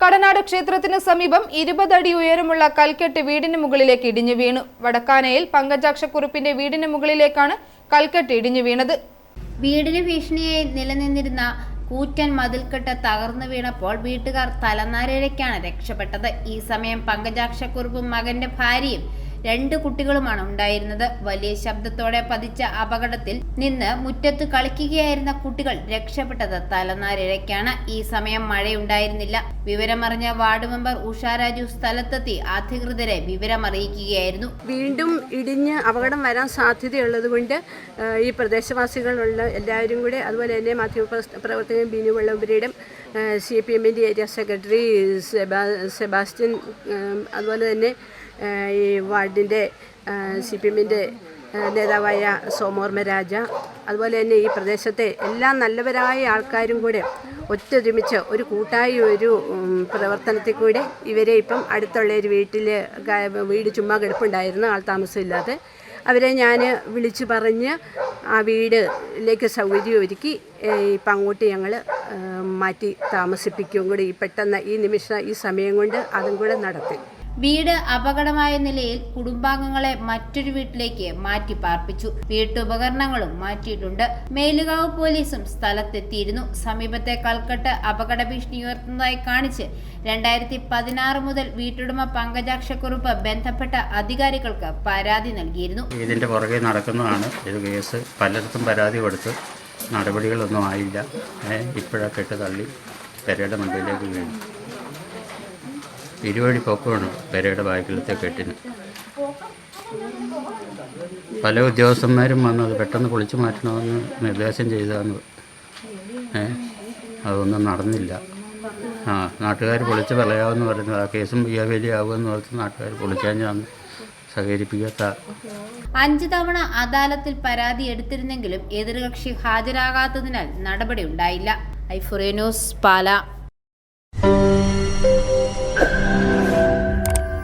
കടനാട് ക്ഷേത്രത്തിന് സമീപം ഇരുപതടി ഉയരമുള്ള കൽക്കെട്ട് വീടിന് മുകളിലേക്ക് ഇടിഞ്ഞു വീണു. വടക്കാനയിൽ പങ്കജാക്ഷക്കുറിപ്പിന്റെ വീടിന് മുകളിലേക്കാണ് കൽക്കെട്ട് ഇടിഞ്ഞു വീണത്. വീടിന് ഭീഷണിയായി നിലനിന്നിരുന്ന കൂറ്റൻ മതിൽക്കെട്ട് തകർന്നു വീണപ്പോൾ വീട്ടുകാർ തലനാരിഴയ്ക്കാണ് രക്ഷപ്പെട്ടത്. ഈ സമയം പങ്കജാക്ഷക്കുറിപ്പും മകന്റെ ഭാര്യയും രണ്ട് കുട്ടികളുമാണ് ഉണ്ടായിരുന്നത്. വലിയ ശബ്ദത്തോടെ പതിച്ച അപകടത്തിൽ നിന്ന് മുറ്റത്ത് കളിക്കുകയായിരുന്ന കുട്ടികൾ രക്ഷപ്പെട്ടത് തലനാരിഴയ്ക്കാണ്. ഈ സമയം മഴയുണ്ടായിരുന്നില്ല. വിവരമറിഞ്ഞ വാർഡ് മെമ്പർ ഉഷാരാജു സ്ഥലത്തെത്തി അധികൃതരെ വിവരമറിയിക്കുകയായിരുന്നു. വീണ്ടും ഇടിഞ്ഞ് അപകടം വരാൻ സാധ്യതയുള്ളത് കൊണ്ട് ഈ പ്രദേശവാസികളുള്ള എല്ലാവരും കൂടെ അതുപോലെ തന്നെ മാധ്യമപ്രവർത്തകൻ പ്രവർത്തകൻ ബിനു വെള്ളമ്പുരയുടെ സി പി എമ്മിന്റെ ഏരിയ സെക്രട്ടറി സെബാ സെബാസ്റ്റ്യൻ അതുപോലെ തന്നെ ഈ ഈ വാർഡിന്റെ സി പി എമ്മിന്റെ നേതാവായ സോമോർമ രാജ അതുപോലെ തന്നെ ഈ പ്രദേശത്തെ എല്ലാ നല്ലവരായ ആൾക്കാരും കൂടെ ഒത്തൊരുമിച്ച് ഒരു കൂട്ടായ ഒരു പ്രവർത്തനത്തിൽ കൂടെ ഇവരെ ഇപ്പം അടുത്തുള്ള ഒരു വീട്ടിൽ വീട് ചുമ്മാ കിടപ്പുണ്ടായിരുന്നു ആൾ താമസമില്ലാതെ അവരെ ഞാൻ വിളിച്ചു പറഞ്ഞ് ആ വീടിലേക്ക് സൗകര്യം ഒരുക്കി ഇപ്പം അങ്ങോട്ട് ഞങ്ങൾ മാറ്റി താമസിപ്പിക്കുകയും കൂടി ഈ പെട്ടെന്ന് ഈ നിമിഷം ഈ സമയം കൊണ്ട് അതും കൂടെ നടത്തി. വീട് അപകടമായ നിലയിൽ കുടുംബാംഗങ്ങളെ മറ്റൊരു വീട്ടിലേക്ക് മാറ്റി പാർപ്പിച്ചു. വീട്ടുപകരണങ്ങളും മാറ്റിയിട്ടുണ്ട്. മേലുകാവ് പോലീസും സ്ഥലത്തെത്തിയിരുന്നു. സമീപത്തെ കൽക്കട്ട് അപകട ഭീഷണി ഉയർത്തുന്നതായി കാണിച്ച് രണ്ടായിരത്തി പതിനാറ് മുതൽ വീട്ടുടമ പങ്കജാക്ഷക്കുറുപ്പ് ബന്ധപ്പെട്ട അധികാരികൾക്ക് പരാതി നൽകിയിരുന്നു. ഇതിന്റെ പുറകെ നടക്കുന്നതാണ് ഇത് കേസ്. പലയിടത്തും പരാതി കൊടുത്ത് നടപടികളൊന്നും ആയില്ല. ഇപ്പോഴാണ് കെട്ട് തള്ളി പെരയുടെ മുമ്പിലേക്ക് വീണു. ഇരുവഴി പൊക്കമാണ് പെരയുടെ ബാക്കിലത്തെ കെട്ടിന്. പല ഉദ്യോഗസ്ഥന്മാരും വന്ന് അത് പെട്ടെന്ന് പൊളിച്ചു മാറ്റണമെന്ന് നിർദ്ദേശം ചെയ്താന്ന് ഏ? അതൊന്നും നടന്നില്ല. ആ നാട്ടുകാർ പൊളിച്ച് കളയാമെന്ന് പറയുന്നത് ആ കേസും വലിയാവുമെന്ന് ഓർത്ത് നാട്ടുകാർ പൊളിച്ചാഞ്ഞാന്ന് സഹകരിപ്പിക്കാത്ത അഞ്ചു തവണ അദാലത്തിൽ പരാതി എടുത്തിരുന്നെങ്കിലും എതിർകക്ഷി ഹാജരാകാത്തതിനാൽ നടപടി ഉണ്ടായില്ല. ഐഫുറേനോസ് ന്യൂസ് പാല.